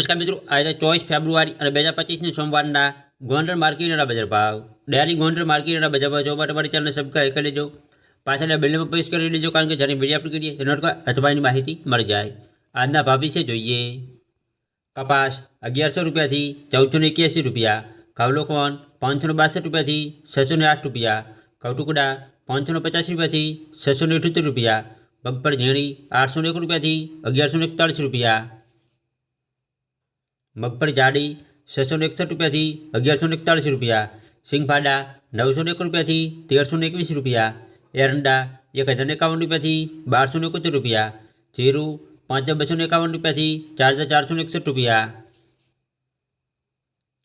નમસ્કાર મિત્રો આજે ચોવીસ ફેબ્રુઆરી અને બે હજાર પચીસની સોમવારના ગોંડલ માર્કેટના બજાર ભાવ ડેરી ગોંડલ માર્કેટના બજાર ભાવ જોવા માટે મારી ચેનલ સબસ્ક્રાઈબ કરી લેજો પાછળ બિલમાં પ્રેસ કરી લેજો કારણ કે જ્યારે વિડીયો અપલોડ કરીએ એનો અથવા એની માહિતી મળી જાય આજના ભાવ વિશે જોઈએ કપાસ અગિયારસો રૂપિયાથી ચૌદસો ને એક્યાસી રૂપિયા કાવલોકોન પાંચસો ને બાસઠ રૂપિયાથી છસો ને આઠ રૂપિયા કવટુકડા પાંચસો ને પચાસ રૂપિયાથી છસો ને અઠ્યોતેર રૂપિયા બગપર ઝીણી આઠસો ને એક રૂપિયાથી અગિયારસો ને એકતાળીસ રૂપિયા મગફળી જાડી છસો ને એકસઠ રૂપિયાથી અગિયારસો ને એકતાળીસ રૂપિયા સિંગફાડા નવસો ને એક રૂપિયાથી તેરસો ને એકવીસ રૂપિયા એરંડા એક હજાર ને એકાવન રૂપિયાથી બારસો ને એકોતેર રૂપિયા જીરું પાંચ હજાર બસો ને એકાવન રૂપિયાથી ચાર હજાર ચારસો ને એકસઠ રૂપિયા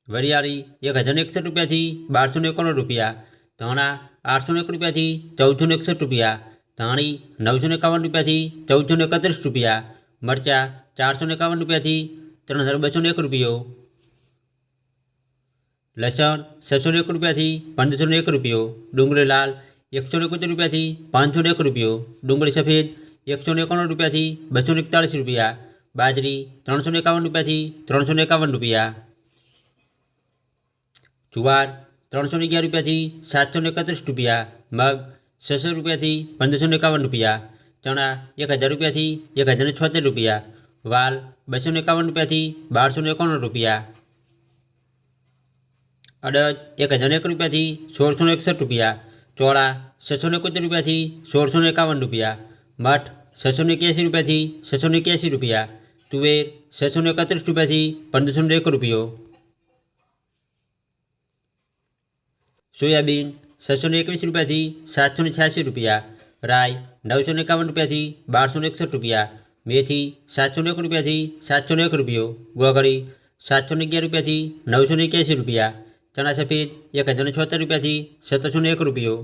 વરિયાળી એક હજાર ને એકસઠ રૂપિયાથી બારસો ને એકાણું રૂપિયા ધાણા આઠસો ને એક રૂપિયાથી ચૌદસો ને એકસઠ રૂપિયા ધાણી નવસો ને એકાવન રૂપિયાથી ચૌદસો ને એકત્રીસ રૂપિયા મરચાં ચારસો ને એકાવન રૂપિયાથી ત્રણ હજાર બસો ને એક રૂપિયો લસણ છસો ને એક રૂપિયાથી પંદરસો ને એક રૂપિયો ડુંગળી લાલ એકસો ને એકોતેર રૂપિયાથી પાંચસો ને એક રૂપિયો ડુંગળી સફેદ એકસો ને એકાણું રૂપિયાથી બસો ને એકતાળીસ રૂપિયા બાજરી ત્રણસો ને એકાવન રૂપિયાથી ત્રણસો ને એકાવન રૂપિયા જુવાર ત્રણસો ને અગિયાર રૂપિયાથી સાતસો ને એકત્રીસ રૂપિયા મગ છસો રૂપિયાથી પંદરસો ને એકાવન રૂપિયા ચણા એક હજાર રૂપિયાથી એક હજાર ને છોતેર રૂપિયા વાલ બસો ને એકાવન રૂપિયાથી બારસો ને એકાણું રૂપિયા અડદ એક હજાર એક રૂપિયાથી સોળસો ને એકસઠ રૂપિયા ચોળા છસો ને એકોતેર રૂપિયાથી સોળસો ને એકાવન રૂપિયા મઠ છસો ને એક્યાસી રૂપિયાથી છસો ને એક્યાસી રૂપિયા તુવેર છસો ને એકત્રીસ રૂપિયાથી પંદરસો ને એક રૂપિયો સોયાબીન છસો ને એકવીસ રૂપિયાથી સાતસો ને છ્યાસી રૂપિયા રાય નવસો ને એકાવન રૂપિયાથી બારસો ને એકસઠ રૂપિયા મેથી સાતસો ને એક રૂપિયાથી સાતસો ને એક રૂપિયો ગોગળી સાતસો ને અગિયાર રૂપિયાથી નવસો ને એક્યાસી રૂપિયા ચણા સફેદ એક હજાર ને છોતેર રૂપિયાથી સત્તરસો ને એક રૂપિયો